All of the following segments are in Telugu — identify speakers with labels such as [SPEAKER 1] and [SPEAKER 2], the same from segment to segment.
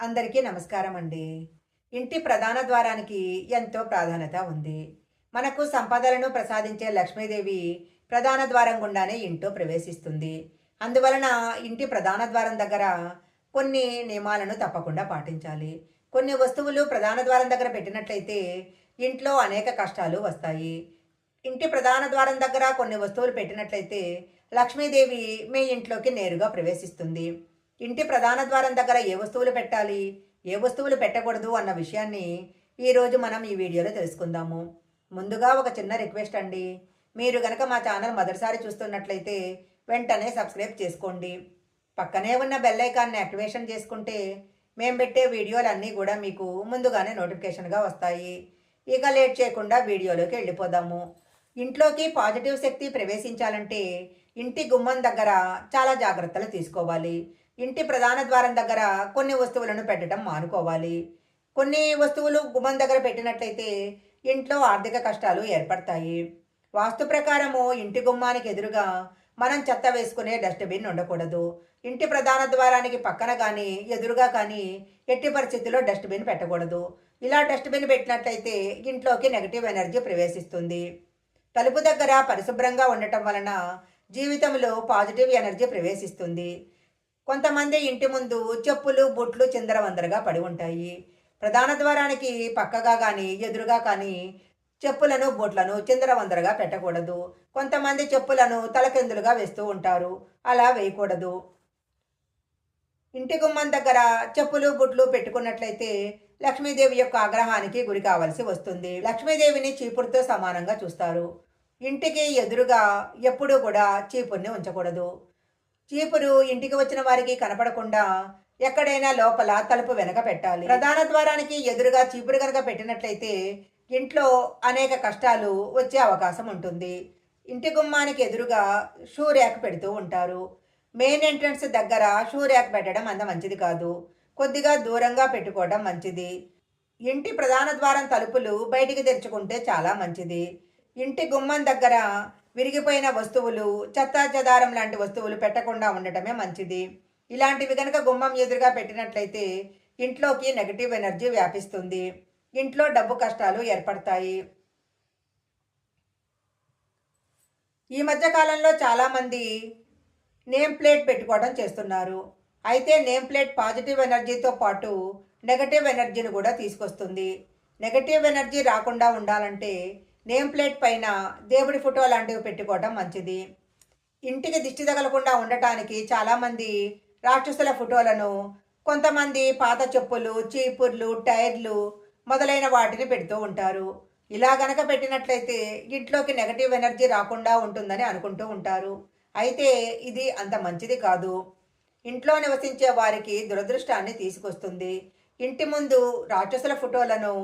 [SPEAKER 1] అందరికీ నమస్కారం అండి. ఇంటి ప్రధాన ద్వారానికి ఎంతో ప్రాధాన్యత ఉంది. మనకు సంపదలను ప్రసాదించే లక్ష్మీదేవి ప్రధాన ద్వారం గుండానే ఇంట్లో ప్రవేశిస్తుంది. అందువలన ఇంటి ప్రధాన ద్వారం దగ్గర కొన్ని నియమాలను తప్పకుండా పాటించాలి. కొన్ని వస్తువులు ప్రధాన ద్వారం దగ్గర పెట్టినట్లయితే ఇంట్లో అనేక కష్టాలు వస్తాయి. ఇంటి ప్రధాన ద్వారం దగ్గర కొన్ని వస్తువులు పెట్టినట్లయితే లక్ష్మీదేవి మీ ఇంట్లోకి నేరుగా ప్రవేశిస్తుంది. ఇంటి ప్రధాన ద్వారం దగ్గర ఏ వస్తువులు పెట్టాలి? ఏ వస్తువులు పెట్టకూడదు అన్న విషయాన్ని ఈరోజు మనం ఈ వీడియోలో తెలుసుకుందాము. ముందుగా ఒక చిన్న రిక్వెస్ట్ అండి. మీరు గనక మా ఛానల్ మొదటిసారి చూస్తున్నట్లయితే వెంటనే సబ్స్క్రైబ్ చేసుకోండి. పక్కనే ఉన్న బెల్ ఐకాన్ని యాక్టివేషన్ చేసుకుంటే మేము పెట్టే వీడియోలన్నీ కూడా మీకు ముందుగానే నోటిఫికేషన్గా వస్తాయి. ఇక లేట్ చేయకుండా వీడియోలోకి వెళ్ళిపోదాము. ఇంట్లోకి పాజిటివ్ శక్తి ప్రవేశించాలంటే ఇంటి గుమ్మం దగ్గర చాలా జాగ్రత్తలు తీసుకోవాలి. ఇంటి ప్రధాన ద్వారం దగ్గర కొన్ని వస్తువులను పెట్టడం మానుకోవాలి. కొన్ని వస్తువులు గుమ్మం దగ్గర పెట్టినట్లయితే ఇంట్లో ఆర్థిక కష్టాలు ఏర్పడతాయి. వాస్తు ప్రకారము ఇంటి గుమ్మానికి ఎదురుగా మనం చెత్త వేసుకునే డస్ట్బిన్ ఉండకూడదు. ఇంటి ప్రధాన ద్వారానికి పక్కన కానీ ఎదురుగా కానీ ఎట్టి పరిస్థితుల్లో డస్ట్బిన్ పెట్టకూడదు. ఇలా డస్ట్బిన్ పెట్టినట్లయితే ఇంట్లోకి నెగటివ్ ఎనర్జీ ప్రవేశిస్తుంది. తలుపు దగ్గర పరిశుభ్రంగా ఉండటం వలన జీవితంలో పాజిటివ్ ఎనర్జీ ప్రవేశిస్తుంది. కొంతమంది ఇంటి ముందు చెప్పులు బొట్లు చిందరవందరగా పడి ఉంటాయి. ప్రధాన ద్వారానికి పక్కగా కానీ ఎదురుగా కానీ చెప్పులను బొట్లను చిందరవందరగా పెట్టకూడదు. కొంతమంది చెప్పులను తలకిందులుగా వేస్తూ ఉంటారు. అలా వేయకూడదు. ఇంటి గుమ్మం దగ్గర చెప్పులు బుట్లు పెట్టుకున్నట్లయితే లక్ష్మీదేవి యొక్క ఆగ్రహానికి గురి కావాల్సి వస్తుంది. లక్ష్మీదేవిని చీపురుతో సమానంగా చూస్తారు. ఇంటికి ఎదురుగా ఎప్పుడూ కూడా చీపుర్ని ఉంచకూడదు. చీపురు ఇంటికి వచ్చిన వారికి కనపడకుండా ఎక్కడైనా లోపల తలుపు వెనక పెట్టాలి. ప్రధాన ద్వారానికి ఎదురుగా చీపురు కనుక పెట్టినట్లయితే ఇంట్లో అనేక కష్టాలు వచ్చే అవకాశం ఉంటుంది. ఇంటి గుమ్మానికి ఎదురుగా షూ ర్యాక్ పెడుతూ ఉంటారు. మెయిన్ ఎంట్రన్స్ దగ్గర షూ ర్యాక్ పెట్టడం అంత మంచిది కాదు. కొద్దిగా దూరంగా పెట్టుకోవడం మంచిది. ఇంటి ప్రధాన ద్వారం తలుపులు బయటికి తెరుచుకుంటే చాలా మంచిది. ఇంటి గుమ్మం దగ్గర విరిగిపోయిన వస్తువులు చెత్తా చెదారం లాంటి వస్తువులు పెట్టకుండా ఉండటమే మంచిది. ఇలాంటివి కనుక గుమ్మం ఎదురుగా పెట్టినట్లయితే ఇంట్లోకి నెగటివ్ ఎనర్జీ వ్యాపిస్తుంది. ఇంట్లో డబ్బు కష్టాలు ఏర్పడతాయి. ఈ మధ్య కాలంలో చాలామంది నేమ్ ప్లేట్ పెట్టుకోవడం చేస్తున్నారు. అయితే నేమ్ ప్లేట్ పాజిటివ్ ఎనర్జీతో పాటు నెగటివ్ ఎనర్జీని కూడా తీసుకొస్తుంది. నెగటివ్ ఎనర్జీ రాకుండా ఉండాలంటే నేమ్ ప్లేట్ పైన దేవుడి ఫోటో లాంటివి పెట్టుకోవటం మంచిది. ఇంటికి దిష్టి తగలకుండా ఉండటానికి చాలామంది రాక్షసుల ఫోటోలను కొంతమంది పాత చెప్పులు చీపుర్లు టైర్లు మొదలైన వాటిని పెడుతూ ఉంటారు. ఇలా గనక పెట్టినట్లయితే ఇంట్లోకి నెగటివ్ ఎనర్జీ రాకుండా ఉంటుందని అనుకుంటూ ఉంటారు. అయితే ఇది అంత మంచిది కాదు. ఇంట్లో నివసించే వారికి దురదృష్టాన్ని తీసుకొస్తుంది. ఇంటి ముందు రాక్షసుల ఫోటోలను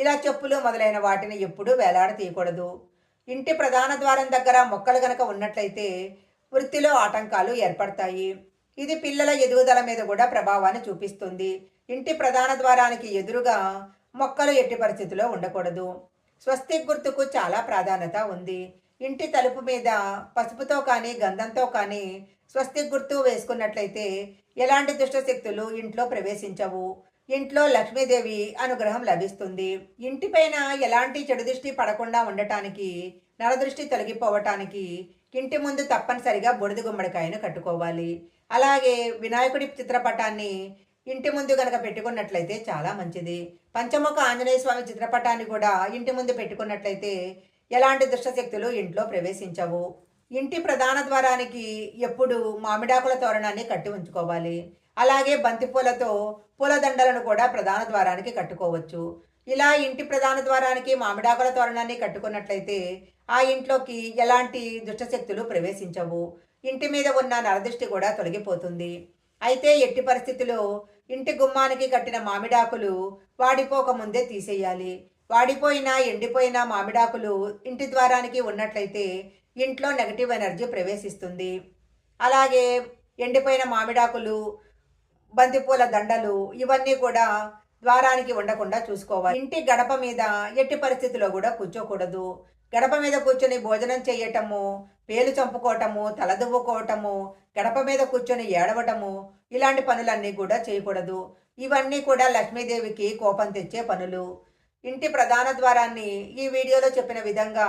[SPEAKER 1] ఇలా చెప్పులు మొదలైన వాటిని ఎప్పుడూ వేలాడ తీయకూడదు ఇంటి ప్రధాన ద్వారం దగ్గర మొక్కలు గనక ఉన్నట్లయితే వృత్తిలో ఆటంకాలు ఏర్పడతాయి. ఇది పిల్లల ఎదుగుదల మీద కూడా ప్రభావాన్ని చూపిస్తుంది. ఇంటి ప్రధాన ద్వారానికి ఎదురుగా మొక్కలు ఎట్టి పరిస్థితిలో ఉండకూడదు. స్వస్తిక్ గుర్తుకు చాలా ప్రాధాన్యత ఉంది. ఇంటి తలుపు మీద పసుపుతో కానీ గంధంతో కానీ స్వస్తిక్ గుర్తు వేసుకున్నట్లయితే ఎలాంటి దుష్టశక్తులు ఇంట్లో ప్రవేశించవు. ఇంట్లో లక్ష్మీదేవి అనుగ్రహం లభిస్తుంది. ఇంటిపైన ఎలాంటి చెడు దృష్టి పడకుండా ఉండటానికి నరదృష్టి తొలగిపోవటానికి ఇంటి ముందు తప్పనిసరిగా బొడిద గుమ్మడికాయను కట్టుకోవాలి. అలాగే వినాయకుడి చిత్రపటాన్ని ఇంటి ముందు కనుక పెట్టుకున్నట్లయితే చాలా మంచిది. పంచముఖ ఆంజనేయ స్వామి చిత్రపటాన్ని కూడా ఇంటి ముందు పెట్టుకున్నట్లయితే ఎలాంటి దుష్టశక్తులు ఇంట్లో ప్రవేశించవు. ఇంటి ప్రధాన ద్వారానికి ఎప్పుడు మామిడాకుల తోరణాన్ని కట్టి ఉంచుకోవాలి. అలాగే బంతిపూలతో పూలదండలను కూడా ప్రధాన ద్వారానికి కట్టుకోవచ్చు. ఇలా ఇంటి ప్రధాన ద్వారానికి మామిడాకుల తోరణాన్ని కట్టుకున్నట్లయితే ఆ ఇంట్లోకి ఎలాంటి దుష్టశక్తులు ప్రవేశించవు. ఇంటి మీద ఉన్న నరదృష్టి కూడా తొలగిపోతుంది. అయితే ఎట్టి పరిస్థితిలో ఇంటి గుమ్మానికి కట్టిన మామిడాకులు వాడిపోక ముందే తీసేయాలి. వాడిపోయిన ఎండిపోయిన మామిడాకులు ఇంటి ద్వారానికి ఉన్నట్లయితే ఇంట్లో నెగటివ్ ఎనర్జీ ప్రవేశిస్తుంది. అలాగే ఎండిపోయిన మామిడాకులు బంతిపూల దండలు ఇవన్నీ కూడా ద్వారానికి ఉండకుండా చూసుకోవాలి. ఇంటి గడప మీద ఎట్టి పరిస్థితిలో కూడా కూర్చోకూడదు. గడప మీద కూర్చొని భోజనం చేయటము పేలు చంపుకోవటము తలదువ్వుకోవటము గడప మీద కూర్చొని ఏడవటము ఇలాంటి పనులన్నీ కూడా చేయకూడదు. ఇవన్నీ కూడా లక్ష్మీదేవికి కోపం తెచ్చే పనులు. ఇంటి ప్రధాన ద్వారాన్ని ఈ వీడియోలో చెప్పిన విధంగా